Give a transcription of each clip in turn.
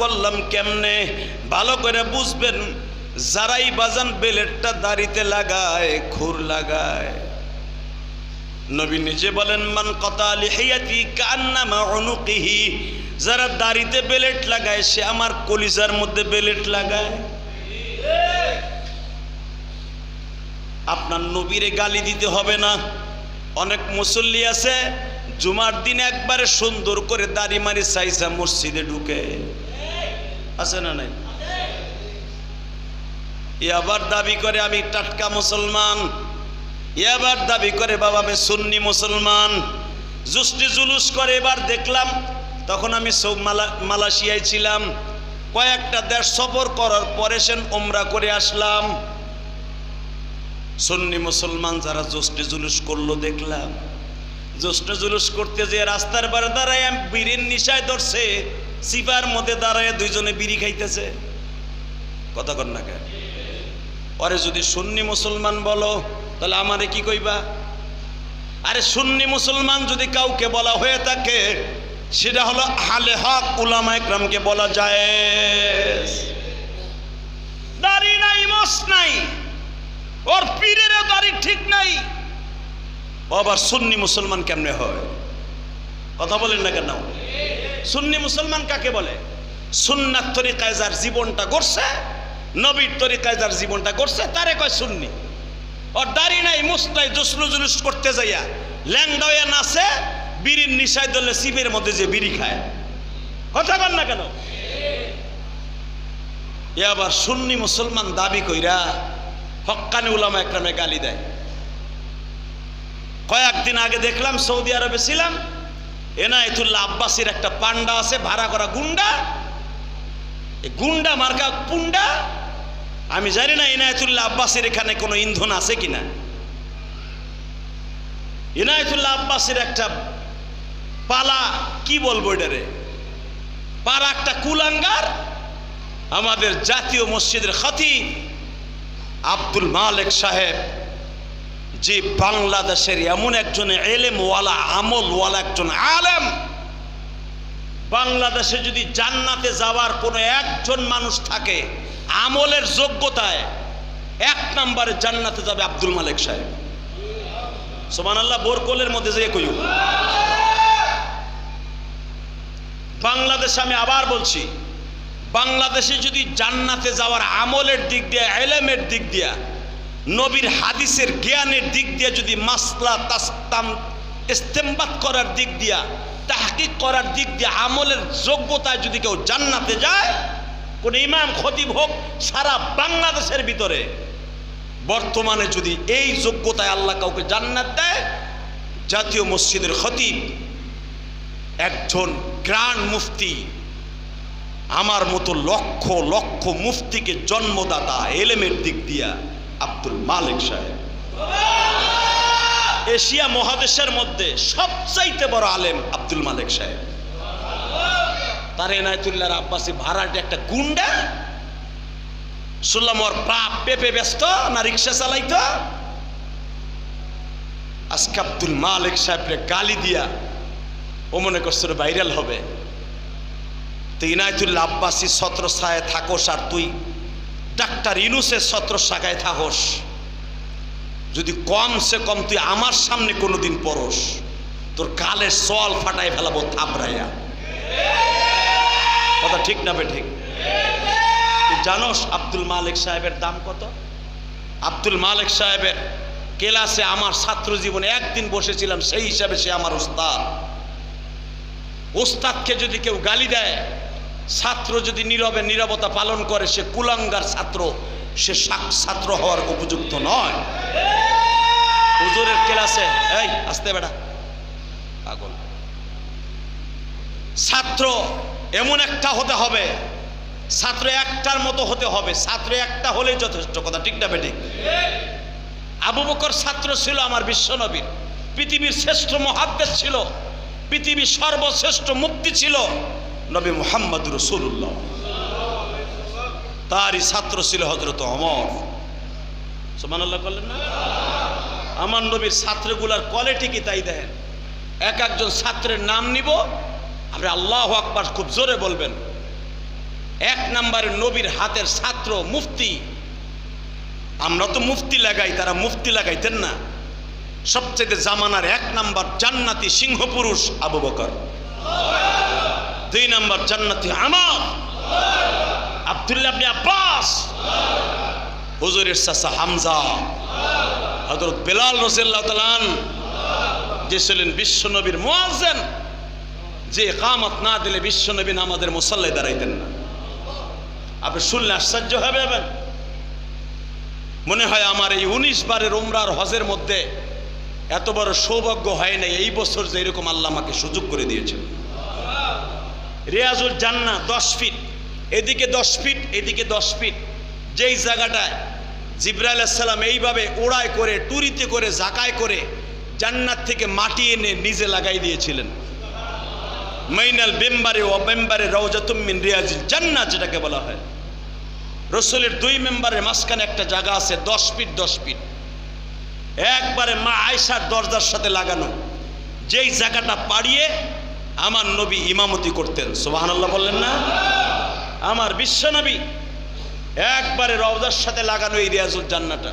করলাম কেমনে? ভালো করে বুঝবেন, যারাই বাজান বেলেটটা দাড়িতে লাগায়, খুর লাগায়। নবী নিজে বলেন, মান কথা লিহাইয়াতি কান্নামা অনুকিহি যারা দাড়িতে বেলেট লাগায়, সে আমার কলিজার মধ্যে বেলেট লাগায়। আপনার নবীরে গালি দিতে হবে না। অনেক মুসল্লি আছে, জুমার দিন একবারে সুন্দর করে দাড়ি মারি সাইসা মসজিদে ঢুকে। আছে না নাই? এ আবার দাবি করে আমি টাটকা মুসলমান, এ আবার দাবি করে বাবা আমি সুন্নি মুসলমান। জুষ্টি জুলুস করে এবার দেখলাম, তখন আমি সৌ মালা, মালয়েশিয়ায় ছিলাম। কয়েকটা দেশ সফর করার পরে সেন ওমরা করে আসলাম। সুন্নি মুসলমান যারা জোষ্ঠী জুলুস করল দেখলাম। জ্যৈষ্ঠ জুলুস করতে যে রাস্তার বারে দাঁড়ায় বীরের নিশায় ধরছে। সিপার মধ্যে দাঁড়ায় দুইজনে বিড়ি খাইতেছে। কথা কর না কে পরে যদি সুন্নি মুসলমান বলো, তাহলে আমারে কি কইবা? আরে সুন্নি মুসলমান যদি কাউকে বলা হয়ে থাকে, সেটা হলো হালে হক উলামা একরামকে বলা যায় দাড়ি নাই, মস নাই। ওর পীরের দাড়ি ঠিক নাই। আবার সুন্নি মুসলমান কেমনে হয়? কথা বলেন না কেন? সুন্নি মুসলমান কাকে বলে? সুন্নার তরিকায় যার জীবনটা করছে নবীর তরিকায় যার জীবনটা করছে তারে কয় সুন্নি। ওর দাড়ি নাই মুস নাই জসলু জুলুস করতে যাইয়া। ল্যাংডা হইয়া নাচে, বিড়ির নিশায় দলে শিবের মধ্যে যে বিড়ি খায়। কথা বল না কেন? এ আবার সুন্নি মুসলমান দাবি কইরা হক্কানি উলামা একরামে গালি দেয়। কয়েকদিন আগে দেখলাম সৌদি আরবে ছিলাম এনায়েতুল্লাহ আব্বাসির একটা পান্ডা আছে, ভাড়া করা গুন্ডা। গুন্ডা মার্কা পুন্ডা। আমি জানি না ইনায়তুল্লাহ আব্বাসের এখানে কোনো ইন্ধন আছে কিনা। ইনায়তুল্লাহ আব্বাসের একটা পালা, কি বলব এটারে? পারা একটা কুলাঙ্গার, আমাদের জাতীয় মসজিদের খতিব আব্দুল মালেক সাহেব। যে বাংলাদেশের এমন একজন এলেমওয়ালা, আমলওয়ালা একজন আলেম। বাংলাদেশে যদি জান্নাতে যাওয়ার কোনো একজন মানুষ থাকে, আমলের যোগ্যতায় এক নম্বরে জান্নাতে যাবে আব্দুল মালিক সাহেব। সোমান আল্লাহ বোরকলের মধ্যে যে কইও। বাংলাদেশে আমি আবার বলছি, বাংলাদেশে যদি জান্নাতে যাওয়ার আমলের দিক দিয়ে, এলেমের দিক দিয়া নবীর হাদিসের জ্ঞানের দিক দিয়ে যদি মাসলা, তাস্তাম ইস্তেমবাদ করার দিক দিয়া, তাহকিক করার দিক দিয়ে, আমলের যোগ্যতায় যদি কেউ জান্নাতে যায়, কোন ইমাম, খতিব হোক, সারা বাংলাদেশের ভিতরে বর্তমানে যদি এই যোগ্যতায় আল্লাহ কাউকে জান্নাত দেয়, জাতীয় মসজিদের খতিব, একজন গ্রান্ড মুফতি, আমার মতো লক্ষ লক্ষ মুফতিকে জন্মদাতা, এলেমের দিক দিয়া আব্দুল মালিক সাহেব। এশিয়া মহাদেশের মধ্যে সবচাইতে বড় আলেম আব্দুল মালিক সাহেব। তার এনায়তুল্লাহ আব্বাসী ভাড়াটে একটা গুন্ডা, শুনলাম ওর বাপ পেপে ব্যস্ত, না রিক্সা চালাইতো। আজকে আব্দুল মালিক সাহেবরে গালি দিয়া ও মনে করছে ভাইরাল হবে। তো ইনায়তুল্লাহ আব্বাসী ছত্র ছায় থাকোস আর তুই ডাক্তার ইনুসের ছত্র শাখায় থাকোস যদি কমসে কম তুই আমার সামনে কোনোদিন পরস তোর কালের সল ফাটাই ফেলাবো থাপড়াইয়া কথা ঠিক না ঠিক তুই জানোস আব্দুল মালিক সাহেবের দাম কত? আব্দুল মালিক সাহেবের ক্লাসে আমার ছাত্র জীবনে একদিন বসেছিলাম, সেই হিসাবে সে আমার উস্তাদ উস্তাদকে যদি কেউ গালি দেয় ছাত্র যদি নীরবে নীরবতা পালন করে, সে কুলাঙ্গার ছাত্র, সে ছাত্র হওয়ার উপযুক্ত নয়। হুজুরের ক্লাসে, এই, আসতে বেটা। পাগল। ছাত্র এমন একটা হতে হবে, ছাত্র একটার মতো হতে হবে, ছাত্র একটা হলেই যথেষ্ট কথা, ঠিক না বেঠিক আবু বকর ছাত্র ছিল আমার বিশ্বনবীর পৃথিবীর শ্রেষ্ঠ মহাদ্দেশ ছিল, পৃথিবীর সর্বশ্রেষ্ঠ মুক্তি ছিল। নবী মোহাম্মদ রসুল্লাহ তারই ছাত্র ছিল হজরত অমর সমান আল্লাহ করলেন না? আমার নবীর ছাত্রগুলার কোয়ালিটি কি তাই দেখেন? এক একজন ছাত্রের নাম নিব, আপনি আল্লাহ আকবার খুব জোরে বলবেন। এক নম্বরে নবীর হাতের ছাত্র মুফতি। আমরা তো মুফতি লাগাই, তারা মুফতি লাগাইতেন না। সবচেয়ে জামানার এক নাম্বার জান্নাতি সিংহ পুরুষ আবু বকর। দুই নাম্বার জান্নাতি আমার। আব্দুল্লাহ আপনি আব্বাস। হুজুরের চাচা হামজা। হজরত বেলাল রসিল্লাহ তালান যে ছিলেন বিশ্ব নবীর মোয়াজেন যে কামত না দিলে বিশ্ব নবী আমাদের মুসাল্লায় দাঁড়াইতেন না। আপনি শুনলে আশ্চর্য হবে মনে হয় আমার এই উনিশ বারের উমরার হজের মধ্যে এত বড় সৌভাগ্য হয় নাই, এই বছর যে এরকম আল্লাহ আমাকে সুযোগ করে দিয়েছেন। রিয়াজুল জান্না দশ ফিট। এদিকে দশ ফিট, এদিকে দশ ফিট। যেই জায়গাটায় জিব্রাইল আসসালাম এইভাবে ওড়ায় করে, টুরিতে করে জাকায় করে জান্নাত থেকে মাটি এনে নিজে লাগাই দিয়েছিলেন। মাইনাল বেম্বারে ও মেম্বারে রওজাতুম্মিন রিয়াজিল জান্নাত যেটাকে বলা হয়। রসুলের দুই মেম্বারের মাঝখানে একটা জায়গা আছে, দশ ফিট দশ ফিট। একবারে মা আয়সার দরজার সাথে লাগানো। যেই জায়গাটা পাড়িয়ে আমার নবী ইমামতি করতেন সুবাহান্লাহ বললেন না? আমার বিশ্ব নবী একবারে রওজার সাথে লাগানো এই রিয়াজুল জান্নাটা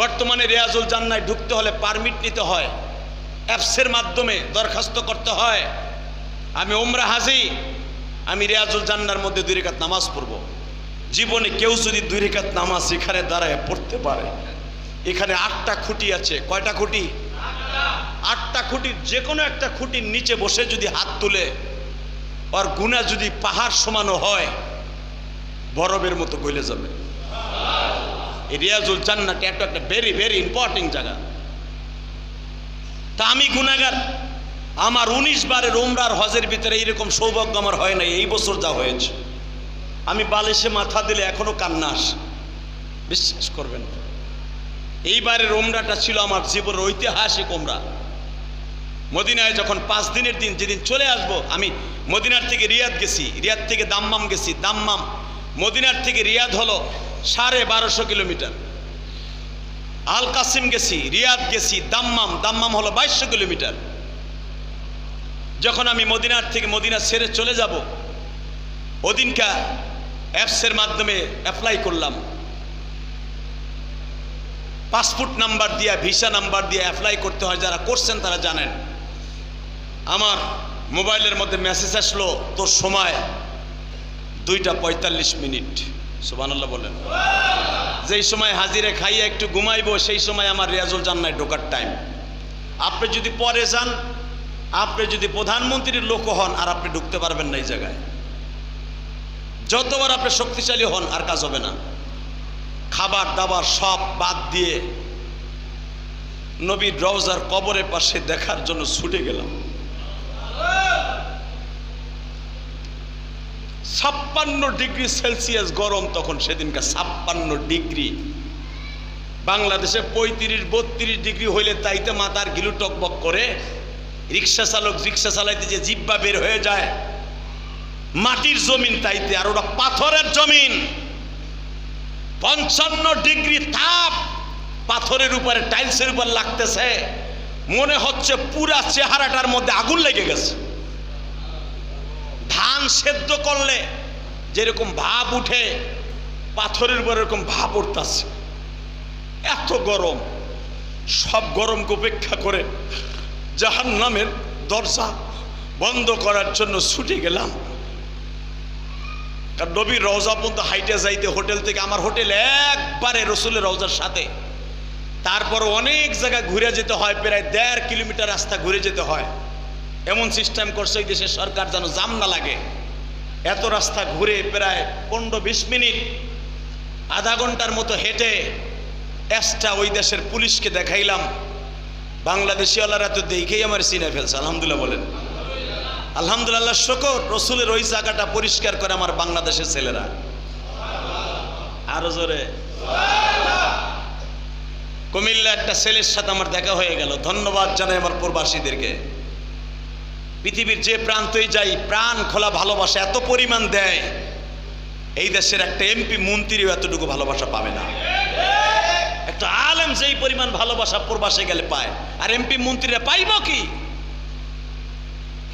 বর্তমানে রিয়াজুল জান্নায় ঢুকতে হলে পারমিট নিতে হয়, অ্যাপসের মাধ্যমে দরখাস্ত করতে হয়। আমি ওমরা হাজি, আমি রিয়াজুল জান্নার মধ্যে দুই রেখাত নামাজ পড়ব। জীবনে কেউ যদি দুই রেখাত নামাজ এখানে দাঁড়ায় পড়তে পারে। এখানে আটটা খুঁটি আছে, কয়টা খুঁটি? আটটা খুঁটির যে কোনো একটা খুঁটির নিচে বসে যদি হাত তুলে, ওর গুণা যদি পাহাড় সমানো হয়, বরফের মতো গলে যাবে। রিয়াজুল জান্নাত একটা একটা ভেরি ভেরি ইম্পর্টেন্ট জায়গা। তা আমি গুণাগার, আমার উনিশ বারের উমরার হজের ভিতরে এইরকম সৌভাগ্য আমার হয় নাই, এই বছর যা হয়েছে। আমি বালিশে মাথা দিলে এখনও কান্না আসে। বিশ্বাস করবেন এইবারের ওমরাটা ছিল আমার জীবনের ঐতিহাসিক ওমরা মদিনায় যখন পাঁচ দিনের দিন যেদিন চলে আসব, আমি মদিনার থেকে রিয়াদ গেছি। রিয়াদ থেকে দাম্মাম গেছি, দাম্মাম। মদিনার থেকে রিয়াদ হলো সাড়ে বারোশো কিলোমিটার। আল কাসিম গেছি, রিয়াদ গেছি, দাম্মাম। দাম্মাম হলো বাইশশো কিলোমিটার। যখন আমি মদিনার থেকে মদিনা ছেড়ে চলে যাব, ওদিনকা অ্যাপসের মাধ্যমে অ্যাপ্লাই করলাম। পাসপোর্ট নাম্বার দিয়ে, ভিসা নাম্বার দিয়ে অ্যাপ্লাই করতে হয়, যারা করছেন তারা জানেন। আমার মোবাইলের মধ্যে মেসেজ আসলো, তোর সময় দুইটা পঁয়তাল্লিশ মিনিট। সুবানাল্লাহ বলেন। যেই সময় হাজিরে খাইয়ে একটু ঘুমাইবো, সেই সময় আমার রিয়াজুল জান্নায় ঢোকার টাইম আপনি যদি পরে যান, আপনি যদি প্রধানমন্ত্রীর লোক হন, আর আপনি ঢুকতে পারবেন না এই জায়গায়। যতবার আপনি শক্তিশালী হন, আর কাজ হবে না। খাবার দাবার সব বাদ দিয়ে নবীর রওজার কবরের পাশে দেখার জন্য ছুটে গেলাম। ছাপ্পান্ন ডিগ্রি সেলসিয়াস গরম তখন সেদিনকার ছাপ্পান্ন ডিগ্রি। বাংলাদেশে পঁয়ত্রিশ, বত্রিশ ডিগ্রি হইলে তাইতে মাথার গিলু টকবক করে রিক্সা চালক রিক্সা চালাইতে যে জিব্বা বের হয়ে যায়, মাটির জমিন তাইতে আর ওটা পাথরের জমিন। পঞ্চান্ন ডিগ্রি তাপ পাথরের উপরে, টাইলসের উপর লাগতেছে। মনে হচ্ছে পুরা চেহারাটার মধ্যে আগুন লেগে গেছে। ধান সেদ্ধ করলে যেরকম ভাব উঠে, পাথরের উপর এরকম ভাব উঠতেছে। এত গরম। সব গরমকে উপেক্ষা করে জাহান নামের দরজা বন্ধ করার জন্য ছুটে গেলাম। কারণ নবীর রওজা পর্যন্ত হাইটে যাইতে হোটেল থেকে আমার হোটেল একবারে রসুলের রওজার সাথে। তারপর অনেক জায়গা ঘুরে যেতে হয়, প্রায় দেড় কিলোমিটার রাস্তা ঘুরে যেতে হয়। এমন সিস্টেম করছে ওই দেশের সরকার যেন জাম না লাগে। এত রাস্তা ঘুরে প্রায় পনেরো বিশ মিনিট, আধা ঘণ্টার মতো হেঁটে এসটা ওই দেশের পুলিশকে দেখাইলাম। বাংলাদেশিওয়ালারা তো দেখেই আমার চিনে ফেলছে, আলহামদুলিল্লাহ বলেন। আলহামদুলিল্লাহ, শকর। রসুলের ওই জায়গাটা পরিষ্কার করে আমার বাংলাদেশের ছেলেরা। আরও জোরে। কুমিল্লা একটা ছেলের সাথে আমার দেখা হয়ে গেল। ধন্যবাদ জানাই আমার প্রবাসীদেরকে। পৃথিবীর যে প্রান্তই যাই, প্রাণ খোলা ভালোবাসা এত পরিমাণ দেয়, এই দেশের একটা এমপি মন্ত্রীও এতটুকু ভালোবাসা পাবে না। একটা আলেম যেই পরিমাণ ভালোবাসা প্রবাসে গেলে পায়, আর এমপি মন্ত্রীরা পাইব কি?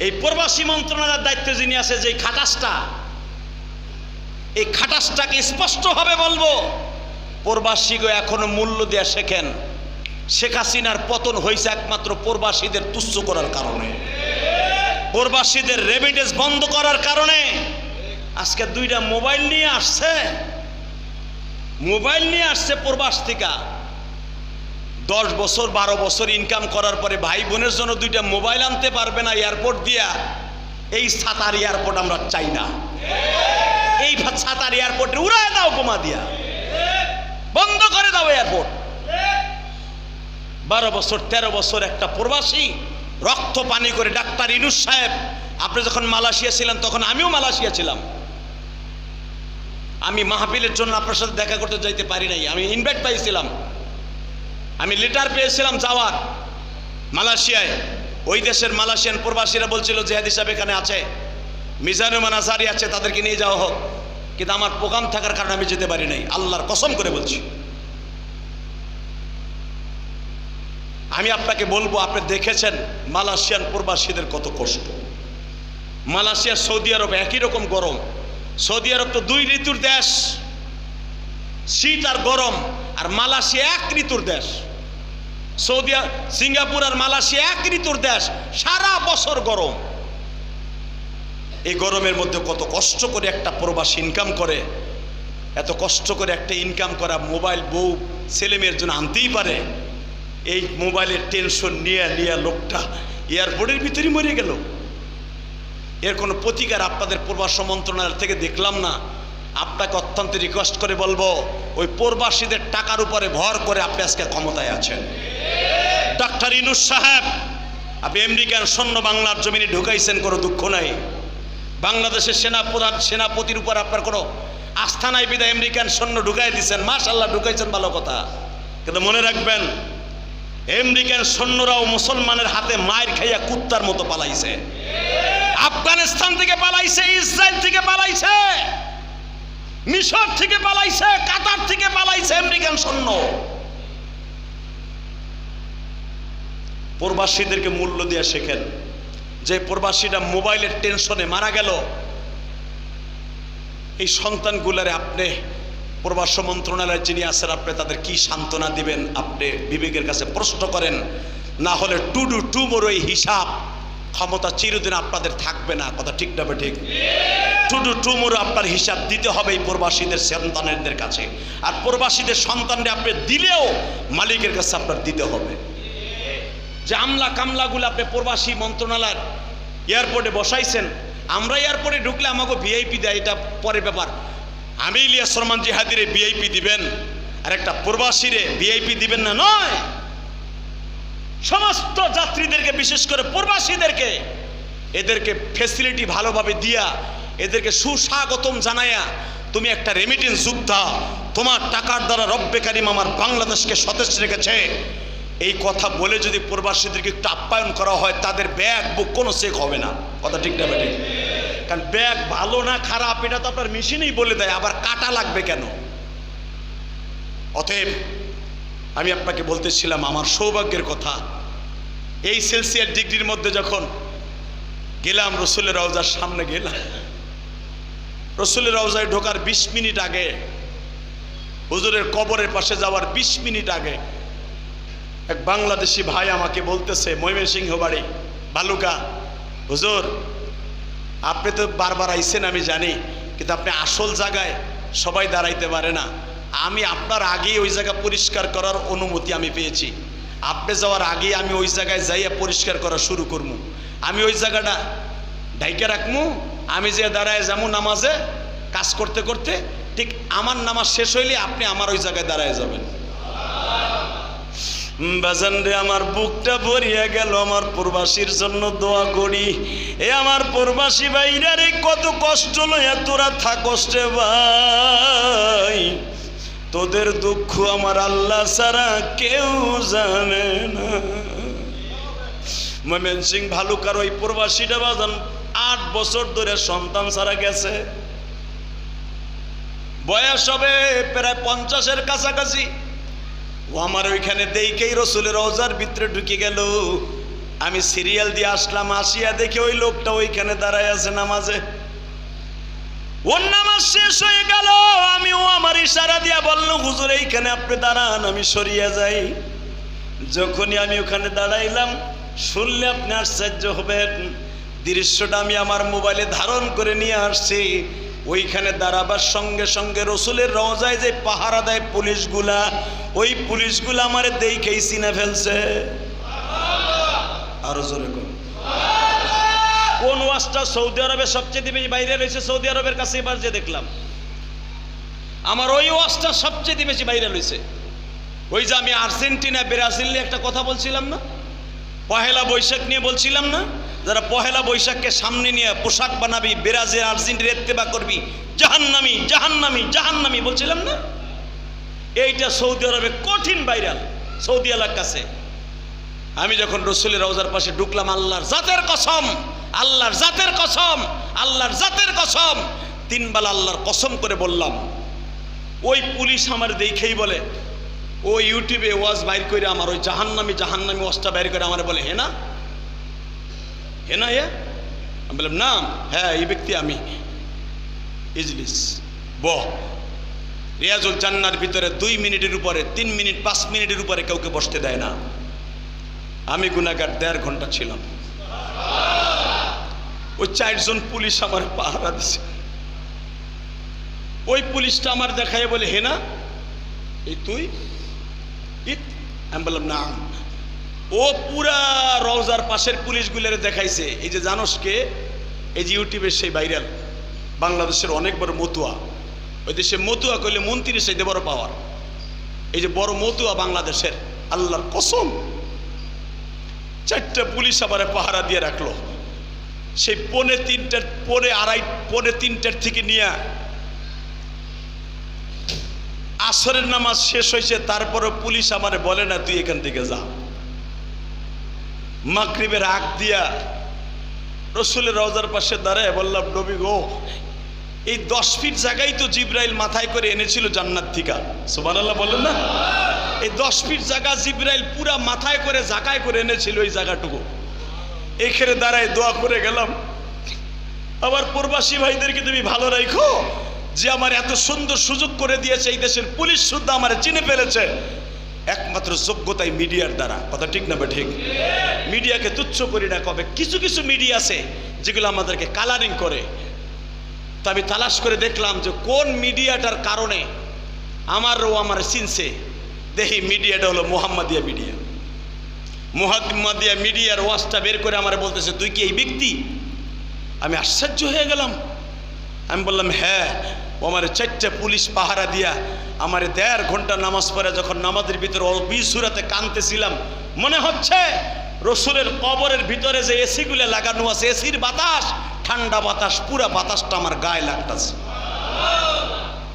এই প্রবাসী মন্ত্রণালয়ের দায়িত্ব যিনি আছে যে খাটাসটা, এই খাটাসটাকে স্পষ্টভাবে বলব, প্রবাসীগো এখনও মূল্য দেওয়া শেখেন। শেখ হাসিনার পতন হয়েছে একমাত্র প্রবাসীদের তুচ্ছ করার কারণে। প্রবাসীদের রেমিটেন্স বন্ধ করার কারণে আজকে দুইটা মোবাইল নিয়ে আসছে। মোবাইল নিয়ে আসছে প্রবাস থেকে। দশ বছর, বারো বছর ইনকাম করার পরে ভাই বোনের জন্য দুইটা মোবাইল আনতে পারবে না এয়ারপোর্ট দিয়া। এই সাতার এয়ারপোর্ট আমরা চাই না। এই সাতার এয়ারপোর্টে উড়ায় দাও বোমা দিয়া। বন্ধ করে দাও এয়ারপোর্ট বারো বছর, তেরো বছর একটা প্রবাসী রক্ত পানি করে ডাক্তার ইনুস সাহেব, আপনি যখন মালয়েশিয়া ছিলেন তখন আমিও মালয়েশিয়া ছিলাম। আমি মাহফিলের জন্য আপনার সাথে দেখা করতে যাইতে পারি নাই, আমি ইনভাইট পাইছিলাম। আমি লেটার পেয়েছিলাম যাওয়ার মালয়েশিয়ায়। ওই দেশের মালয়েশিয়ান প্রবাসীরা বলছিল, জেহাদি সাহেব এখানে আছে মিজানুমান আসারি আছে, তাদেরকে নিয়ে যাওয়া হোক। কিন্তু আমার প্রোগ্রাম থাকার কারণে আমি যেতে পারি নাই, আল্লাহর কসম করে বলছি। আমি আপনাকে বলব, আপনি দেখেছেন মালয়েশিয়ান প্রবাসীদের কত কষ্ট? মালয়েশিয়া, সৌদি আরব একই রকম গরম। সৌদি আরব তো দুই ঋতুর দেশ, শীত আর গরম, আর মালয়েশিয়া এক ঋতুর দেশ। সৌদি সিঙ্গাপুর আর মালয়েশিয়া এক ঋতুর দেশ, সারা বছর গরম। এই গরমের মধ্যে কত কষ্ট করে একটা প্রবাসী ইনকাম করে, এত কষ্ট করে একটা ইনকাম করা মোবাইল, বউ ছেলে মেয়ের জন্য আনতেই পারে। এই মোবাইলের টেনশন নিয়ে নিয়ে লোকটা এয়ারপোর্টের ভিতরেই মরে গেল। এর কোনো প্রতিকার আপনাদের প্রবাস মন্ত্রণালয় থেকে দেখলাম না। আপনাকে অত্যন্ত রিকোয়েস্ট করে বলব, ওই প্রবাসীদের টাকার উপরে ভর করে আপনি আজকে ক্ষমতায় আছেন। ডাক্তার ইনুস সাহেব, আপনি আমেরিকান সৈন্য বাংলার জমিনে ঢুকাইছেন, কোনো দুঃখ নাই। বাংলাদেশের সেনাপ্রধান, সেনাপতির উপর আপনার কোনো আস্থা নাই বিদায় আমেরিকান সৈন্য ঢুকাই দিচ্ছেন মাশাল্লাহ ঢুকাইছেন, ভালো কথা। কিন্তু মনে রাখবেন আমেরিকান সৈন্যরাও মুসলমানের হাতে মায়ের খাইয়া কুত্তার মতো পালাইছে। আফগানিস্তান থেকে পালাইছে ইসরায়েল থেকে পালাইছে, মিশর থেকে পালাইছে, কাতার থেকে পালাইছে আমেরিকান সৈন্য। প্রবাসীদেরকে মূল্য দিয়ে শেখেন, যে প্রবাসীটা মোবাইলের টেনশনে মারা গেল, এই সন্তানগুলারে আপনি প্রবাস মন্ত্রণালয় যিনি আছেন, আপনি তাদের কি সান্ত্বনা দিবেন? আপনি বিবেকের কাছে প্রশ্ন করেন। না হলে টু ডু টু মোর এই হিসাব। ক্ষমতা চিরদিন আপনাদের থাকবে না। কথা ঠিক না ঠিক টু ডু টু মোর আপনার হিসাব দিতে হবে এই প্রবাসীদের, সন্তানদের কাছে। আর প্রবাসীদের সন্তানরা আপনি দিলেও মালিকের কাছে আপনার দিতে হবে। যে আমলা কামলাগুলো আপনি প্রবাসী মন্ত্রণালয়ের এয়ারপোর্টে বসাইছেন, আমরা এয়ারপোর্টে ঢুকলে আমাকে ভিআইপি দেয়, এটা পরে ব্যাপার। আমি ইলিয়াস রহমান জিহাদিরে ভিআইপি দিবেন, আর একটা প্রবাসীরে ভিআইপি দিবেন না, নয়। সমস্ত যাত্রীদেরকে, বিশেষ করে প্রবাসীদেরকে, এদেরকে ফেসিলিটি ভালোভাবে দিয়া, এদেরকে সুস্বাগতম জানায়া, তুমি একটা রেমিটেন্স যোদ্ধা তোমার টাকার দ্বারা রব্বে কারিম আমার বাংলাদেশকে সতেজ রেখেছে। এই কথা বলে যদি প্রবাসীদেরকে একটু আপ্যায়ন করা হয়, তাদের ব্যাগ বুক কোনো চেক হবে না। কথা ঠিক না বেঠিক কারণ ব্যাগ ভালো না খারাপ, এটা তো আপনার মেশিনেই বলে দেয়, আবার কাটা লাগবে কেন? অতএব আমি আপনাকে বলতেছিলাম, আমার সৌভাগ্যের কথা, এই সেলসিয়াস ডিগ্রির মধ্যে যখন গেলাম রসুলের রওজার সামনে গেলাম, রসুলের রওজায় ঢোকার বিশ মিনিট আগে, হুজুরের কবরের পাশে যাওয়ার বিশ মিনিট আগে, এক বাংলাদেশি ভাই আমাকে বলতেছে, ময়মনসিংহ বাড়ি, বালুকা, হুজুর আপনি তো বারবার আইছেন, আমি জানি, কিন্তু আপনি আসল জায়গায় সবাই দাঁড়াইতে পারে না। আমি আপনার আগেই ওই জায়গা পরিষ্কার করার অনুমতি আমি পেয়েছি। আপনি যাওয়ার আগেই আমি ওই জায়গায় যাইয়া পরিষ্কার করা শুরু করব আমি ওই জায়গাটা ডাইকে রাখব আমি যে দাঁড়ায় যেমন নামাজে, কাজ করতে করতে, ঠিক আমার নামাজ শেষ হইলে আপনি আমার ওই জায়গায় দাঁড়ায় যাবেন। বাজান রে, আমার বুকটা ভরিয়া গেল, আমার প্রবাসীর জন্য দোয়া করি। এ আমার প্রবাসী ভাইরা রে, কত কষ্ট লইয়া তোরা থাকস ভাই। তোদের দুঃখ আমার আল্লাহ ছাড়া কেউ জানে না। ময়মন সিং ভালুকার ওই প্রবাসীটা বাজান আট বছর ধরে সন্তান ছাড়া গেছে। বয়স হবে প্রায় পঞ্চাশের কাছাকাছি। ও আমার ওইখানে দেইকেই রসুলের রোজার ভিতরে ঢুকে গেল। আমি সিরিয়াল দিয়ে আসলাম, আসিয়া দেখে ওই লোকটা ওইখানে দাঁড়ায় আছে নামাজে। ওর নামাজ শেষ হয়ে গেল ইশারা দিয়া বলল, হুজুর, এইখানে আপনি দাঁড়ান, আমি সরিয়ে যাই। যখনই আমি ওখানে দাঁড়াইলাম, শুনলে আপনি আশ্চর্য হবেন। দৃশ্যটা আমি আমার মোবাইলে ধারণ করে নিয়ে আসছি। ওইখানে দাঁড়াবার সঙ্গে সঙ্গে রসুলের রওজায় যে পাহারা দেয় পুলিশগুলা, ওই পুলিশগুলা আমার দেখেই চিনে ফেলছে। আরও জোরে কোন কোন ওয়াজটা সৌদি আরবে সবচেয়ে বেশি বাইরে রয়েছে সৌদি আরবের কাছে, এবার যে দেখলাম। আমার ওই ওয়াজটা সবচেয়ে বেশি বাইরে রয়েছে। ওই যে আমি আর্জেন্টিনা, ব্রাজিল নিয়ে একটা কথা বলছিলাম না? পহেলা বৈশাখ নিয়ে বলছিলাম না? যারা পহেলা বৈশাখকে সামনে নিয়ে পোশাক বানাবি ব্রাজিল আর্জেন্টিনা এত্তেবা করবি, জাহান্নামি জাহান্নামি জাহান্নামি বলছিলাম না? এইটা সৌদি আরবে কঠিন ভাইরাল, সৌদি আলার কাছে। আমি যখন রসুলের রওজার পাশে ঢুকলাম, আল্লাহর জাতের কসম, আল্লাহর জাতের কসম, আল্লাহর জাতের কসম তিনবেলা আল্লাহর কসম করে বললাম, ওই পুলিশ আমার দেখেই বলে, ও ইউটিউবে ওয়াজ বাইর করে আমার ওই জাহান্নামি জাহান্নামি ওয়াজটা বাইর করে আমার বলে হেনা হেনা ইয়া আমি বললাম না হ্যাঁ এই ব্যক্তি আমি ইজলিস বহ রিয়াজুল জান্নার ভিতরে দুই মিনিটের উপরে, তিন মিনিট, পাঁচ মিনিটের উপরে কাউকে বসতে দেয় না। আমি গুনাগার দেড় ঘণ্টা ছিলাম। ওই চারজন পুলিশ আমার পাহারা দিছে। ওই পুলিশটা আমার দেখায় বলে হে না এই তুই? আমি বললাম না ও পুরা রওজার পাশের পুলিশগুলোর দেখাইছে। এই যে জানোস কে? এই যে ইউটিউবের সেই ভাইরাল। বাংলাদেশের অনেক বড় মতুয়া। ওই দেশে মতুয়া করলে মন্ত্রী সেই বড় পাওয়ার এই যে বড় মতুয়া বাংলাদেশের, আল্লাহর কসম। চারটা পুলিশ আবার পাহারা দিয়ে রাখল। সেই পনে তিনটার, পনে আড়াই, পনে তিনটার থেকে নিয়ে আসরের নামাজ শেষ হয়েছে তারপরে পুলিশ আমারে বলে না, তুই এখান থেকে যা। মাগরিবের আগ দিয়া রসুলের রওজার পাশে দাঁড়ায় বললাম, নবী গো, এই দশ ফিট জায়গায় তো জিব্রাইল মাথায় করে এনেছিল জান্নাত থিকা। সুবহানাল্লাহ বলেন না? এই দশ ফিট জায়গা জিব্রাইল পুরা মাথায় করে জাকায় করে এনেছিল ওই জায়গাটুকু। এখানে দাঁড়ায় দোয়া করে গেলাম আবার প্রবাসী ভাইদেরকে তুমি ভালো রাখো যে আমার এত সুন্দর সুযোগ করে দিয়েছে এই দেশের পুলিশ শুদ্ধ আমার চিনে ফেলেছে। একমাত্র যোগ্যতাই মিডিয়ার দ্বারা। কথা ঠিক না বা ঠিক? মিডিয়াকে তুচ্ছ করি না, কবে? কিছু কিছু মিডিয়া আছে যেগুলো আমাদেরকে কালারিং করে। তা আমি তালাশ করে দেখলাম যে কোন মিডিয়াটার কারণে আমারও আমার চিনছে দেখি মিডিয়াটা হলো মোহাম্মদিয়া মিডিয়া। মোহাম্মদিয়া মিডিয়ার ওয়াজটা বের করে আমার বলতেছে, তুই কি এই ব্যক্তি? আমি আশ্চর্য হয়ে গেলাম। আমি বললাম হ্যাঁ আমার চারটে পুলিশ পাহারা দিয়া আমার দেড় ঘণ্টা নামাজ পড়ে যখন নামাজের ভিতরে অবিসুরাতে কানতেছিলাম মনে হচ্ছে রসুলের কবরের ভিতরে যে এসিগুলো লাগানো আছে, এসির বাতাস, ঠান্ডা বাতাস, পুরা বাতাসটা আমার গায়ে লাগতেছে।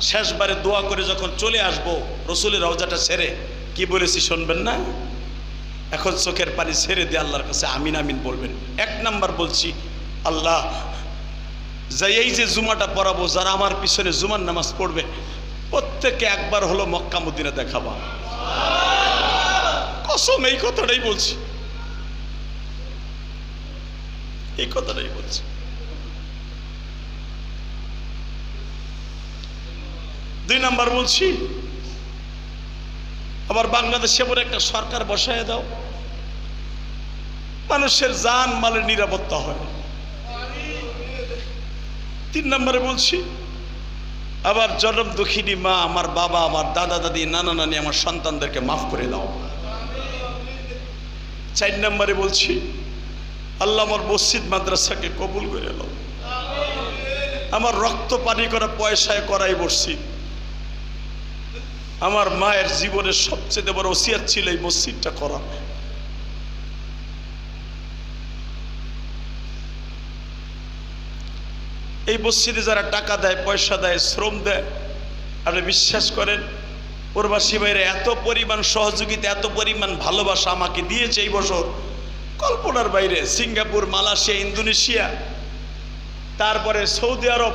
শেষবারে দোয়া করে যখন চলে আসব, রসুলের রওজাটা সেরে, কি বলেছি শুনবেন না? এখন চোখের পানি ছেড়ে দিয়ে আল্লাহর কাছে আমিন আমিন বলবেন। এক নাম্বার বলছি, আল্লাহ যে এই যে জুমাটা পড়াবো, যারা আমার পিছনে জুমার নামাজ পড়বে প্রত্যেককে একবার হলো মক্কা মদিনা দেখাবা। কসম, এই কথাটাই বলছি। এই কথাটাই বলছি। দুই নাম্বার বলছি, আবার বাংলাদেশে বলে একটা সরকার বসায় দাও, মানুষের জান মালের নিরাপত্তা হয়। তিন নম্বরে বলছি, আবার জনম দুঃখিনী মা, আমার বাবা, আমার দাদা, দাদি, নানা, নানি, আমার সন্তানদেরকে মাফ করে দাও। চার নম্বরে বলছি, আল্লাহ আমার মসজিদ মাদ্রাসাকে কবুল করে এলো আমার রক্ত পানি করা পয়সায় করাই বসছি আমার মায়ের জীবনের সবচেয়ে বড় ওসিয়াত ছিল এই মসজিদটা করা। এই মসজিদে যারা টাকা দেয়, পয়সা দেয়, শ্রম দেয়, আপনি বিশ্বাস করেন? প্রবাসী ভাইরা, এত পরিমাণ সহযোগিতা, এত পরিমাণ ভালোবাসা আমাকে দিয়েছে এই বছর। কল্পনার বাইরে, সিঙ্গাপুর, মালয়েশিয়া, ইন্দোনেশিয়া, তারপরে সৌদি আরব।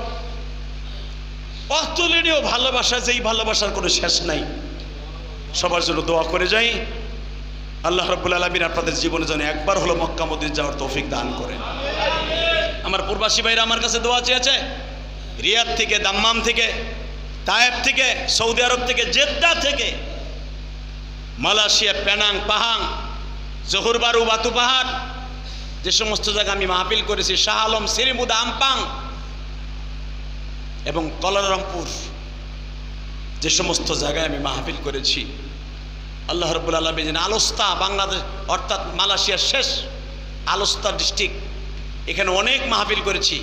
অতুলনীয় ভালোবাসা, যেই ভালোবাসার কোনো শেষ নাই। সবার জন্য দোয়া করে যাই। আল্লাহ রব্বুল আলমিন আপনাদের জীবনে যেন একবার হলো মক্কা মদিন যাওয়ার তৌফিক দান করেন। আমার প্রবাসী ভাইরা আমার কাছে দোয়া চেয়েছে, রিয়াদ থেকে, দাম্মাম থেকে, তায়েব থেকে, সৌদি আরব থেকে, জেদ্দা থেকে, মালয়েশিয়া, পেনাং, পাহাং জহুরবারু বাতু পাহাড়, যে সমস্ত জায়গায় আমি মাহফিল করেছি, শাহ আলম, সিরিমুদা, আমপাং এবং কলারামপুর, যে সমস্ত জায়গায় আমি মাহফিল করেছি, আল্লাহ রবুল আলমী যেন আলোস্তা বাংলাদেশ, অর্থাৎ মালয়েশিয়ার শেষ আলোস্তা ডিস্ট্রিক্ট এখানে অনেক মাহফিল করেছি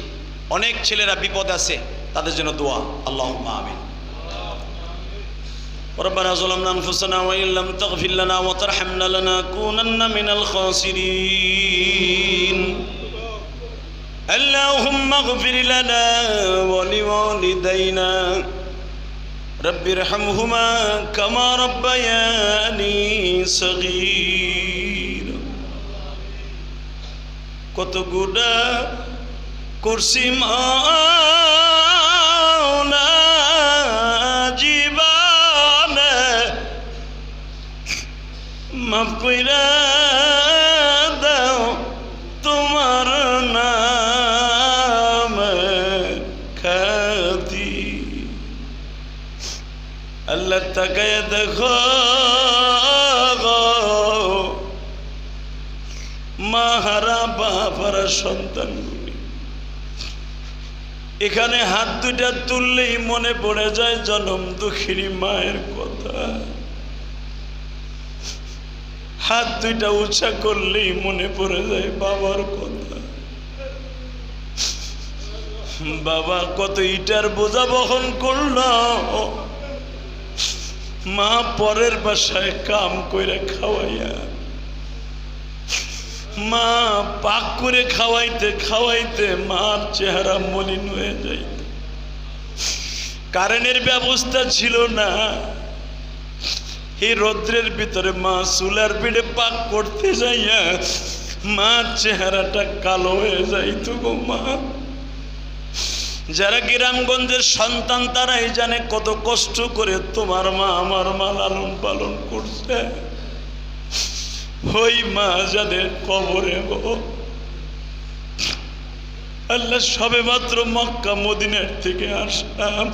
অনেক ছেলেরা বিপদ আছে তাদের জন্য দোয়া আল্লাহ আমিন ربنا ظلمنا انفسنا وان لم تغفر لنا وترحمنا لنكونن من الخاسرين اللهم اغفر لنا ولوالدينا رب ارحمهما كما ربياني صغير কত গুণা করছি মাওলা জীবনে। মাফ কইরা দাও তোমার নাম খাতি। আল্লাহ তাকায় দেখো বাপারা সন্তানগুলি এখানে হাত দুইটা তুললেই মনে পড়ে যায় জনম দুঃখিনী মায়ের কথা। হাত দুইটা উঁচা করলেই মনে পড়ে যায় বাবার কথা। বাবা কত ইটার বোঝা বহন করল। মা পরের বাসায় কাম করে খাওয়াইয়া মা পাক করে খাওয়াইতে খাওয়াইতে মার চেহারা মলিন হয়ে যাইত। কারেন্টের ব্যবস্থা ছিল না। এই রৌদ্রের ভিতরে মা চুলার পিঠে পাক করতে যাইয়া মা চেহারাটা কালো হয়ে যাইত গো মা। যারা গ্রামগঞ্জের সন্তান, তারাই জানে কত কষ্ট করে তোমার মা আমার মা লালন পালন করছে। ওই মা যাদের কবরে গো। আল্লাহ সবে মাত্র মক্কা, মদিনার থেকে আসলাম।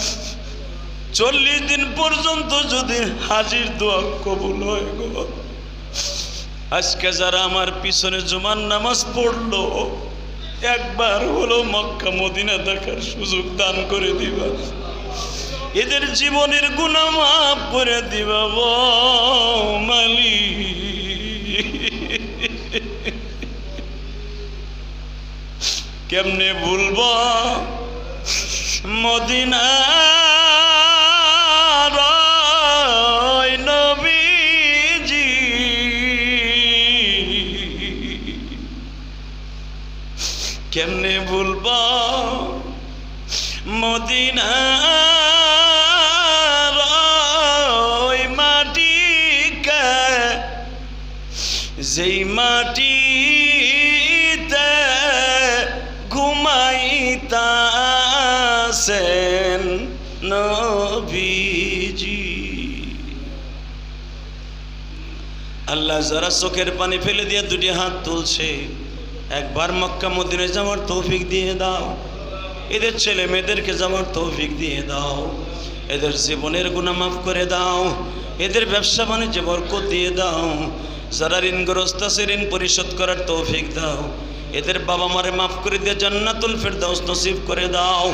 চল্লিশ দিন পর্যন্ত যদি হাজির দোয়া কবুল হয় গো। আজকে যারা আমার পিছনে জুমার নামাজ পড়ল, একবার হলো মক্কা, মদিনা দেখার সুযোগ দান করে দিবা। এদের জীবনের গুণা মাফ করে দিবা। মালিক। কেমনে ভুলব মদিনা কেমনে ভুলব মদিনা যেই মাটিতে ঘুমাইতাছেন নবীজি। আল্লাহ যারা চোখের পানি ফেলে দিয়ে দুটি হাত তুলছে, একবার মক্কা মদিনে যাওয়ার তৌফিক দিয়ে দাও। এদের ছেলে মেয়েদেরকে যাওয়ার তৌফিক দিয়ে দাও। এদের জীবনের গুণা মাফ করে দাও। এদের ব্যবসা বাণিজ্যে বরকত দিয়ে দাও। যারা ঋণগ্রস্ত আছে, ঋণ পরিশোধ করার তৌফিক দাও। এদের বাবা মারে মাফ করে দিয়ে জান্নাতুল ফেরদাউস নসিব করে দাও।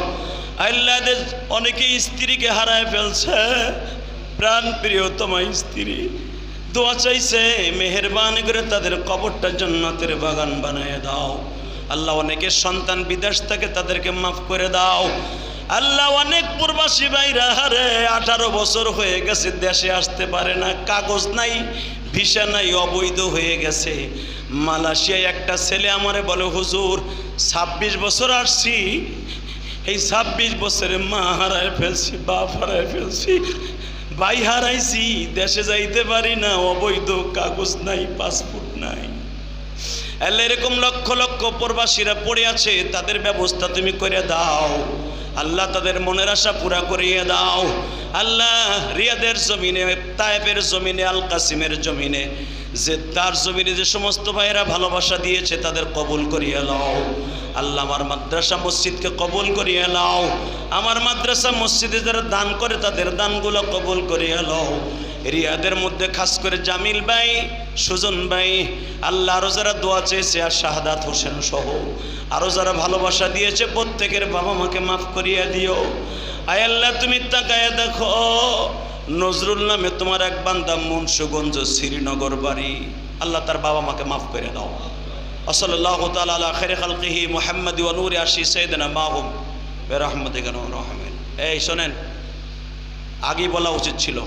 আল্লাহ এদের অনেকে স্ত্রীকে হারায় ফেলছে। প্রাণ প্রিয়তমা স্ত্রী। দোয়া চাইছে, মেহরবানি করে তাদের কবরটা জান্নাতের বাগান বানিয়ে দাও। আল্লাহ অনেকের সন্তান বিদেশ থেকে তাদেরকে মাফ করে দাও। আল্লাহ অনেক প্রবাসী ভাইরা হারে আঠারো বছর হয়ে গেছে, দেশে আসতে পারে না, কাগজ নাই। ভিসা নাই অবৈধ হয়ে গেছে। মালয়েশিয়ায় একটা ছেলে আমারে বলে, হুজুর, ছাব্বিশ বছর আসছি। এই ছাব্বিশ বছরে মা হারায় ফেলছি, বাপ হারায় ফেলছি, ভাই হারাইছি, দেশে যাইতে পারি না, অবৈধ, কাগজ নাই, পাসপোর্ট নাই। এরকম লক্ষ লক্ষ প্রবাসীরা পড়ে আছে, তাদের ব্যবস্থা তুমি করে দাও। আল্লাহ তাদের মনের আশা পুরা করিয়ে দাও। আল্লাহ রিয়াদের জমিনে, তায়েবের জমিনে, আল কাসিমের জমিনে যে তার জমিনে যে সমস্ত ভাইয়েরা ভালোবাসা দিয়েছে তাদের কবুল করিয়ে নাও। আল্লাহ আমার মাদ্রাসা মসজিদকে কবুল করিয়ে নাও। আমার মাদ্রাসা মসজিদে যারা দান করে তাদের দানগুলো কবুল করিয়ে নাও। রিয়াদের মধ্যে খাস করে জামিল ভাই সুজন ভাই, আল্লাহ আরও যারা দোয়া চেয়েছে আর শাহাদাত হোসেন সহ আরও যারা ভালোবাসা দিয়েছে, প্রত্যেকের বাবা মাকে মাফ করিয়া দিও। আয় আল্লাহ, তুমি তাকায় দেখো, নজরুল নামে তোমার এক বান্দা মুন্সুগঞ্জ শ্রীনগর বাড়ি। আল্লাহ তার বাবা মাকে মাফ করে দাও। আসল্লাহ তালা খের খালকিহি মোহাম্মদ নূর আশি সৈদনা মাহুম বেরহমদ এই শোনেন, আগেই বলা উচিত ছিল